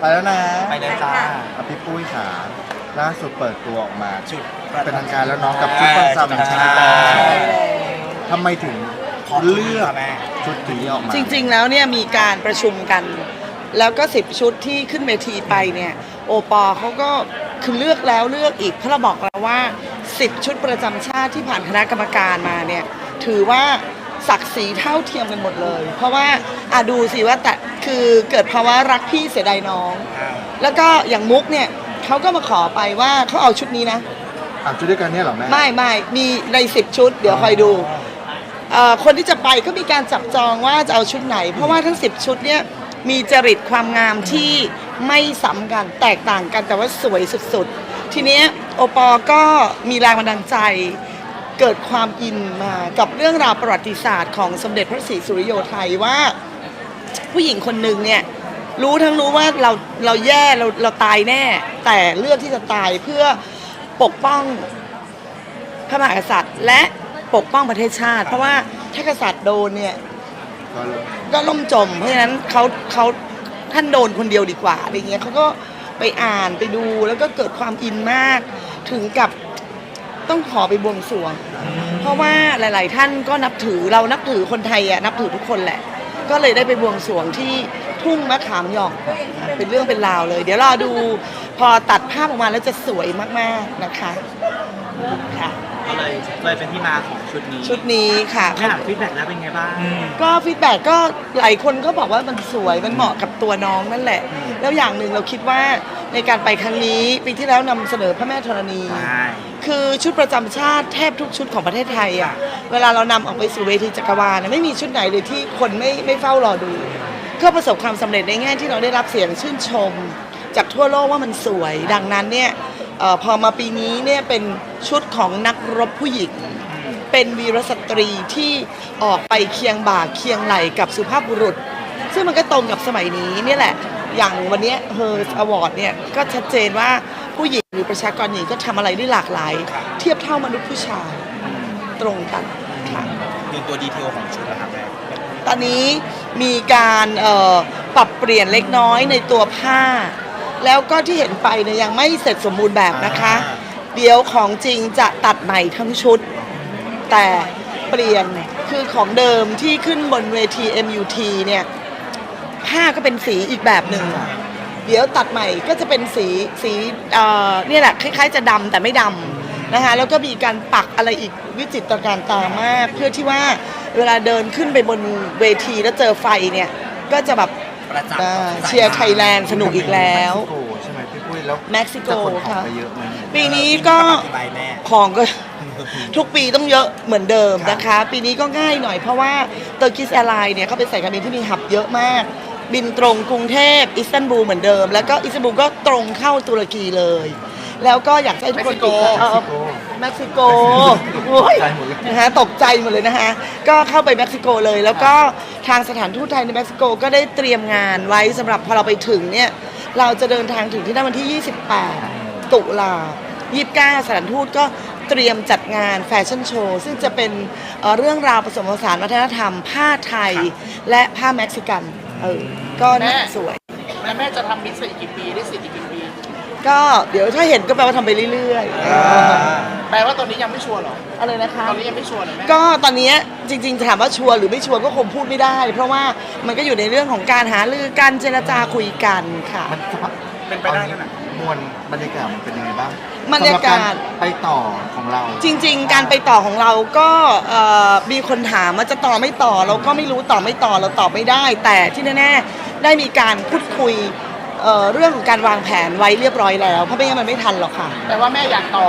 ไปแล้วนะไปเลยจ้าอะพี่ปุ้ยขาล่าสุดเปิดตัวออกมาจุดเป็นทางการแล้วเน้องกับชุดประจำชาติทำไมถึงเลือกแม่ ชุดนี้ออกมาจริงๆ แล้วเนี่ยมีการประชุมกัน แล้วก็สิบชุดที่ขึ้นเวทีไปเนี่ยโอปอเขาก็คือเลือกแล้วเลือกอีกเพราะเราบอกแล้วว่า10ชุดประจำชาติที่ผ่านคณะกรรมการมาเนี่ยถือว่าศักดิ์ศรีเท่าเทียมกันหมดเลย เพราะว่าอะดูสิว่าแต่ คือเกิดภาวะรักพี่เสียดายน้อง แล้วก็อย่างมุกเนี่ยเขาก็มาขอไปว่าเขาเอาชุดนี้นะอะชุดด้วยกันเนี่ยเหรอแม่ ไม่ไม่มีในสิบชุด เดี๋ยวคอยดูเอ่อคนที่จะไปก็มีการจับจองว่าจะเอาชุดไหน เพราะว่าทั้ง10ชุดเนี่ยมีจริตความงามที่ไม่ซ้ำกันแตกต่างกันแต่ว่าสวยสุดๆ ทีเนี้ยโอปอก็มีแรงบันดาลใจ เกิดความอินมากับเรื่องราวประวัติศาสตร์ของสมเด็จพระศรีสุริโยไทยว่า ผู้หญิงคนหนึ่งเนี่ยรู้ทั้งรู้ว่าเราเราแย่เราเราตายแน่ แต่เลือกที่จะตายเพื่อปกป้องพระมหากษัตริย์ และปกป้องประเทศชาติ เพราะว่าถ้ากษัตริย์โดนเนี่ยก็ล่มจม เพราะฉะนั้นเขาเขาท่านโดนคนเดียวดีกว่าอะไรเงี้ยเขาก็ไปอ่านไปดูแล้วก็เกิดความอินมาก ถึงกับต้องขอไปบวงสรวง เพราะว่าหลาย ๆ ท่านก็นับถือเรานับถือคนไทยอะนับถือทุกคนแหละ ก็เลยได้ไปบวงสรวงที่ทุ่งมะขามหยองเป็นเรื่องเป็นราวเลย เดี๋ยวรอดูพอตัดภาพออกมาแล้วจะสวยมากๆนะคะค่ะ ก็เลยเลยเป็นที่มาของชุดนี้ชุดนี้ค่ะแม่หลังฟีดแบ็กแล้วเป็นไงบ้าง ก็ฟีดแบ็กก็หลายคนก็บอกว่ามันสวยมันเหมาะกับตัวน้องนั่นแหละแล้วอย่างหนึ่งเราคิดว่าในการไปครั้งนี้ปีที่แล้วนำเสนอพระแม่ธรณี ใช่คือชุดประจำชาติแทบทุกชุดของประเทศไทยอะ เวลาเรานำออกไปสู่เวทีจักรวาลนะไม่มีชุดไหนเลยที่คนไม่ไม่เฝ้ารอดู ก็ประสบความสำเร็จในแง่ที่เราได้รับเสียงชื่นชม จากทั่วโลกว่ามันสวย ดังนั้นเนี่ย เออพอมาปีนี้เนี่ยเป็นชุดของนักรบผู้หญิง เป็นวีรสตรีที่ออกไปเคียงบ่าเคียงไหลกับสุภาพบุรุษ ซึ่งมันก็ตรงกับสมัยนี้เนี่ยแหละ อย่างวันเนี้เฮอร์อวอร์ดเนี่ยก็ชัดเจนว่าผู้หญิงหรือประชากรหญิงก็ทำอะไรได้หลากหลาย เทียบเท่ามนุษย์ผู้ชายตรงกันค่ะ ดูตัวดีเทลของชุดนะครับแม่ตอนนี้มีการเอ่อปรับเปลี่ยนเล็กน้อยในตัวผ้า แล้วก็ที่เห็นไปเนี่ยยังไม่เสร็จสมบูรณ์แบบนะคะ เดี๋ยวของจริงจะตัดใหม่ทั้งชุด แต่เปลี่ยนคือของเดิมที่ขึ้นบนเวที MUT เนี่ยผ้าก็เป็นสีอีกแบบหนึ่งเดี๋ยวตัดใหม่ก็จะเป็นสีสีเอ่อเนี่ยแหละคล้ายๆ จะดำแต่ไม่ดำนะคะแล้วก็มีการปักอะไรอีกวิจิตรการตามาก เพื่อที่ว่าเวลาเดินขึ้นไปบนเวทีแล้วเจอไฟเนี่ยก็จะแบบ ประจับอ่าเชียร์ไทยแลนด์สนุกอีกแล้ว เม็กซิโกใช่ไหมพี่ปุ้ยแล้วเม็กซิโกจะขนของค่ะ ไปเยอะไหมปีนี้ก็ใบแม่ ของก็ ทุกปีต้องเยอะเหมือนเดิมนะคะ ปีนี้ก็ง่ายหน่อยเพราะว่าเตอร์กิสแอร์ไลน์เนี่ยเขาเป็นสายการบินที่มีหับเยอะมาก บินตรงกรุงเทพอิสตันบูลเหมือนเดิม แล้วก็อิสตันบูลก็ตรงเข้าตุรกีเลย แล้วก็อยากให้ทุกคนติดตามเออเม็กซิโกโอ้ยนะคะตกใจหมดเลยนะคะก็เข้าไปเม็กซิโกเลย แล้วก็ทางสถานทูตไทยในเม็กซิโกก็ได้เตรียมงานไว้สำหรับพอเราไปถึงเนี่ยเราจะเดินทางถึงที่นั่นวันที่ 28 ตุลา29สถานทูตก็เตรียมจัดงานแฟชั่นโชว์ ซึ่งจะเป็นเอ่อเรื่องราวผสมผสานวัฒนธรรม ผ้าไทยและผ้าเม็กซิกันเออก็น่าสวยแล้วแม่จะทำมิสซ์อีกกี่ปีได้สิทธิ์อีกกี่ปี ก็เดี๋ยวถ้าเห็นก็แปลว่าทำไปเรื่อยๆแปลว่าตอนนี้ยังไม่ชัวร์เหรออะไรนะคะ ตอนนี้ยังไม่ชัวร์เหรอแม่ ก็ตอนนี้จริงๆถามว่าชัวร์หรือไม่ชัวร์ก็คงพูดไม่ได้ เพราะว่ามันก็อยู่ในเรื่องของการหารือการเจรจาคุยกันค่ะ มันสภาพเป็นไปได้ขนาดมวลบรรยากาศมันเป็นยังไงบ้างบรรยากาศ สำหบไปต่อของเราจริง ๆ การไปต่อของเราก็เอ่อมีคนถามว่าจะต่อไม่ต่อ เราก็ไม่รู้ต่อไม่ต่อเราตอบไม่ได้ แต่ที่แน่ๆได้มีการพูดคุย เอ่อเรื่องของการวางแผนไว้เรียบร้อยแล้วเพราะไม่งั้นมันไม่ทันหรอกค่ะ แต่ว่าแม่อยากต่อ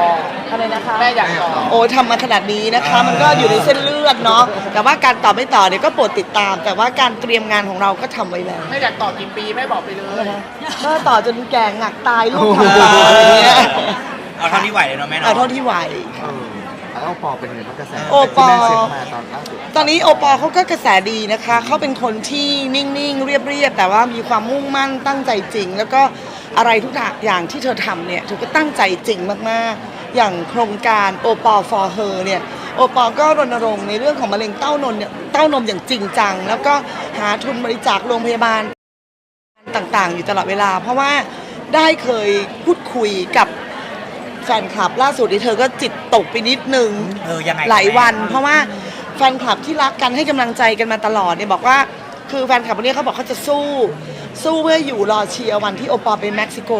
อะไรนะคะแม่อยากต่อโอ้ทำมาขนาดนี้นะคะ มันก็อยู่ในเส้นเลือดเนาะแต่ว่าการต่อไม่ต่อเนี่ยก็โปรดติดตาม แต่ว่าการเตรียมงานของเราก็ทำไว้แล้วแม่อยากต่อกี่ปีแม่บอกไปเลยก็ต่อจนแก่หงักตายลูกทำตายอะไรเงี้ยเอาเท่าที่ไหวเลยเนาะแม่เอาเนาะเท่าที่ไหวเออ แล้วโอปอเป็นไงบ้างกระแสโอปอ ที่แม่เช็คมาตอนล่าสุดตอนนี้โอปอล์เขาก็กระแสดีนะคะ เขาเป็นคนที่นิ่งๆ เรียบๆ แต่ว่ามีความมุ่งมั่นตั้งใจจริง แล้วก็อะไรทุกอย่างที่เธอทำเนี่ยเธอก็ตั้งใจจริงมากๆ อย่างโครงการโอปอ for her เนี่ยโอปอก็รณรงค์ในเรื่องของมะเร็งเต้านมเนี่ยเต้านมอย่างจริงจัง แล้วก็หาทุนบริจาคโรงพยาบาล ต่างๆ อยู่ตลอดเวลา เพราะว่าได้เคยพูดคุยกับ ฟนคลับ ล่าสุดที่เธอก็จิตตกไปนิดนึงเออยังไงหลายวันแม่เพราะว่าแฟนคลับที่รักกันให้กำลังใจกันมาตลอดเนี่ยบอกว่าคือแฟนคลับคนนี้เขาบอกเขาจะสู้ สู้เพื่ออยู่รอเชียร์วันที่โอปอลไปเม็กซิโก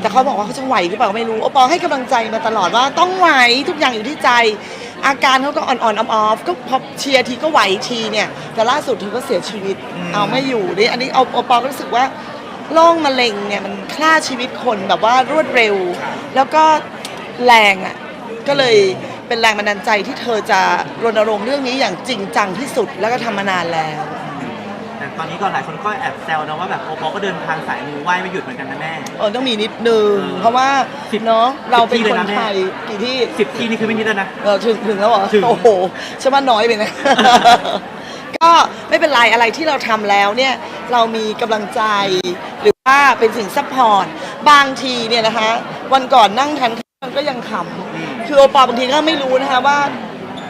แต่เขาบอกว่าเขาจะไหวหรือเปล่าก็ไม่รู้โอปอลให้กำลังใจมาตลอดว่าต้องไหวทุกอย่างอยู่ที่ใจ อาการเขาก็อ่อนๆออฟๆก็พอเชียร์ทีก็ไหวทีเนี่ย แต่ล่าสุดเธอก็เสียชีวิตเอาไม่อยู่นี่อันนี้เอาโอปอลก็รู้สึกว่าโรคมะเร็งเนี่ยมันฆ่าชีวิตคนแบบว่ารวดเร็ว แล้วก็ แรงอะก็เลยเป็นแรงบันดาลใจที่เธอจะรณรงค์เรื่องนี้อย่างจริงจังที่สุดแล้วก็ทำมานานแล้ว แต่ตอนนี้ก็หลายคนก็แอบแซวนะว่าแบบโอปอก็เดินทางสายมูไหว้ไม่หยุดเหมือนกันนะแม่ เออต้องมีนิดนึง เออเพราะว่าสิบเนาะเราเป็นสิบที่คนเลยนะแม่ ไทยกี่ที่สิบที่นี่คือไม่นิดแล้วนะ เออถึงถึงแล้วเหรอถึง โอ้โหฉันว่าน้อยไปนะ ก็ไม่เป็นไรอะไรที่เราทำแล้วเนี่ย เรามีกำลังใจ หรือว่าเป็นสิ่งซัพพอร์ตบางทีเนี่ยนะคะ วันก่อนนั่งทาน ข้าวก็ยังขำคือโอปอลบางทีก็ไม่รู้นะคะว่า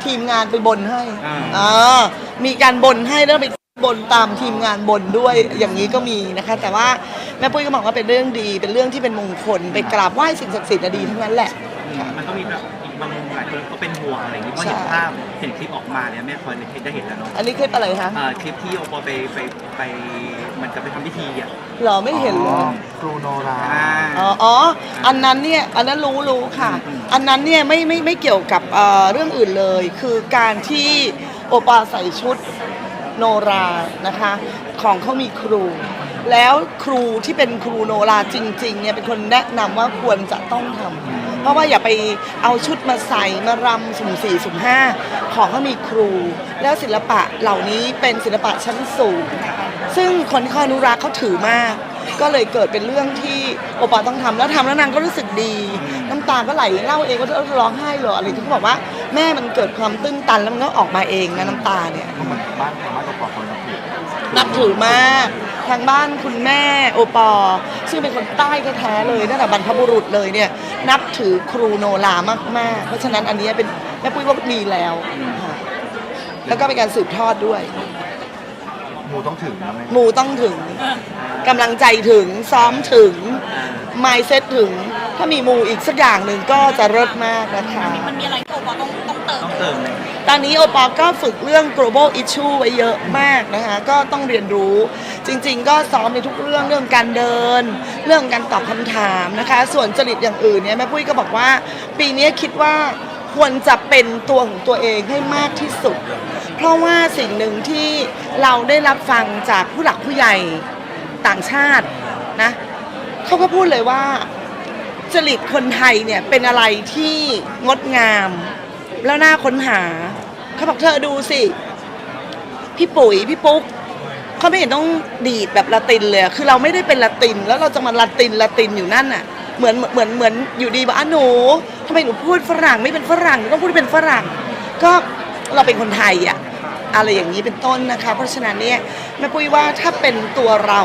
ทีมงานไปบนให้อ่าอ่ามีการบนให้แล้วไปบนตามทีมงานบนด้วยอย่างนี้ก็มีนะคะ แต่ว่าแม่ปุ้ยก็มองว่าเป็นเรื่องดี เป็นเรื่องที่เป็นมงคลไปกราบไหว้สิ่งศักดิ์สิทธิ์น่ะดีทั้งนั้นแหละ มันก็มีแบบอีกบางมุมหลายคนก็เป็นห่วงอะไรอย่างนี้เพราะใช่เห็นภาพเห็นคลิปออกมาเนี่ยแม่พลอยได้เห็นแล้วเนาะอันนี้คลิปอะไรคะอ่าคลิปที่โอปอไปไปไปเห มันจะไปทำพิธีอะเหรอไม่เห็นเหรอครูโนราอ่าอ๋ออ๋ออันนั้นเนี่ยอันนั้นรู้รู้ค่ะ อันนั้นเนี่ยไม่ไม่ไม่เกี่ยวกับเอ่อเรื่องอื่นเลย คือการที่โอปาใส่ชุดโนรานะคะ ของเขามีครู แล้วครูที่เป็นครูโนราจริงๆเนี่ยเป็นคนแนะนำว่าควรจะต้องทำเพราะว่าอย่าไปเอาชุดมาใส่มารำสุ่มสี่สุ่มห้าของเขามีครู แล้วศิลปะเหล่านี้เป็นศิลปะชั้นสูง ซึ่งคนที่เขาอนุรักษ์เขาถือมาก ก็เลยเกิดเป็นเรื่องที่โอปอต้องทำแล้วทำแล้วนางก็รู้สึกดี น้ำตาก็ไหลเล่าเองว่าเธอร้องไห้เหรออะไรที่เขาบอกว่าแม่มันเกิดความตื้นตันแล้วมันก็ออกมาเองนะน้ำตาเนี่ยเหมือนบ้านทางบ้านเราปลอดคนนับถือนับถือมากทางบ้านคุณแม่โอปอ ซึ่งเป็นคนใต้แท้ๆเลยตั้งแต่บรรพบุรุษเลยเนี่ยนับถือครูโนรามากๆ เพราะฉะนั้นอันเนี้ยเป็นแม่ปุ้ยว่าดีแล้วค่ะแล้วก็เป็นการสืบทอดด้วยห มูต้องถึงนะแม่หมูต้องถึงกำลังใจถึงซ้อมถึง m i n d s e t ถึง ถ้ามีหมูอีกสักอย่างหนึ่งก็จะเลิศมากนะคะ มันมีอะไรที่โอปอต้องต้องเติมต้องเติมเลยตอนนี้โอปอก็ฝึกเรื่อง global issue ไว้เยอะมากนะคะ ก็ต้องเรียนรู้จริง ๆ ก็ซ้อมในทุกเรื่องเรื่องการเดิน เรื่องการตอบคำถามนะคะ ส่วนจริตอย่างอื่นเนี่ยแม่ปุ้ยก็บอกว่า ปีนี้คิดว่าควรจะเป็นตัวของตัวเองให้มากที่สุด เพราะว่าสิ่งหนึ่งที่เราได้รับฟังจากผู้หลักผู้ใหญ่ต่างชาตินะเขาก็พูดเลยว่า จริตคนไทยเนี่ยเป็นอะไรที่งดงาม แล้วน่าค้นหาเขาบอกเธอดูสิ พี่ปุ๋ยพี่ปุ๊กเขาไม่เห็นต้องดีดแบบละตินเลยคือเราไม่ได้เป็นละติน แล้วเราจะมาละตินละตินอยู่นั่นน่ะเหมือนเหมือนเหมือนอยู่ดีบอกอะหนูทำไมหนูพูดฝรั่งไม่เป็นฝรั่งหนูต้องพูดเป็นฝรั่ง ก็เราเป็นคนไทยอะ อะไรอย่างนี้เป็นต้นนะคะ เพราะฉะนั้นเนี่ยแม่ปุ้ยว่าถ้าเป็นตัวเรา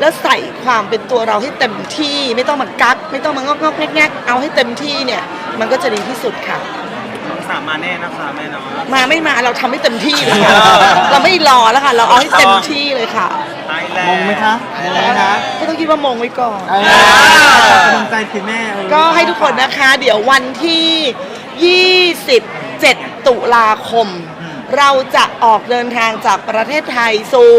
แล้วใส่ความเป็นตัวเราให้เต็มที่ ไม่ต้องมากักไม่ต้องมางอกงอกๆแงกๆเอาให้เต็มที่เนี่ยมันก็จะดีที่สุดค่ะ สามมาแน่นะคะแม่เนาะมาไม่มาเราทำให้เต็มที่เลยค่ะเราไม่รอแล้วค่ะ เราเอาให้เต็มที่เลยค่ะไทยแลนด์ มงไหมคะไทยแลนด์นะก็ต้องคิดว่ามงไว้ก่อน เออกำลังใจคือแม่เออก็ให้ทุกคนนะคะ เดี๋ยววันที่ 27 ตุลาคม เราจะออกเดินทางจากประเทศไทยสู่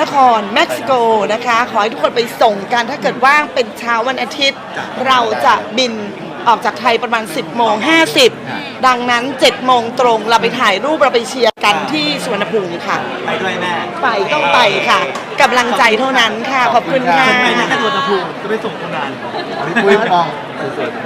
นครเม็กซิโกนะคะ ขอให้ทุกคนไปส่งกันถ้าเกิดว่างเป็นเช้าวันอาทิตย์ เราจะบินออกจากไทยประมาณ 10โมง50 ดังนั้น 7 โมงตรงเราไปถ่ายรูปเราไปเชียร์กันที่สวนภูมิค่ะ ไปด้วยแม่ ไปต้องไปค่ะกำลังใจเท่านั้นค่ะ ขอบคุณค่ะไปแค่ตัวตะพูจะไปส่งคนนั้นพี่ปุ้ยมองสวยๆ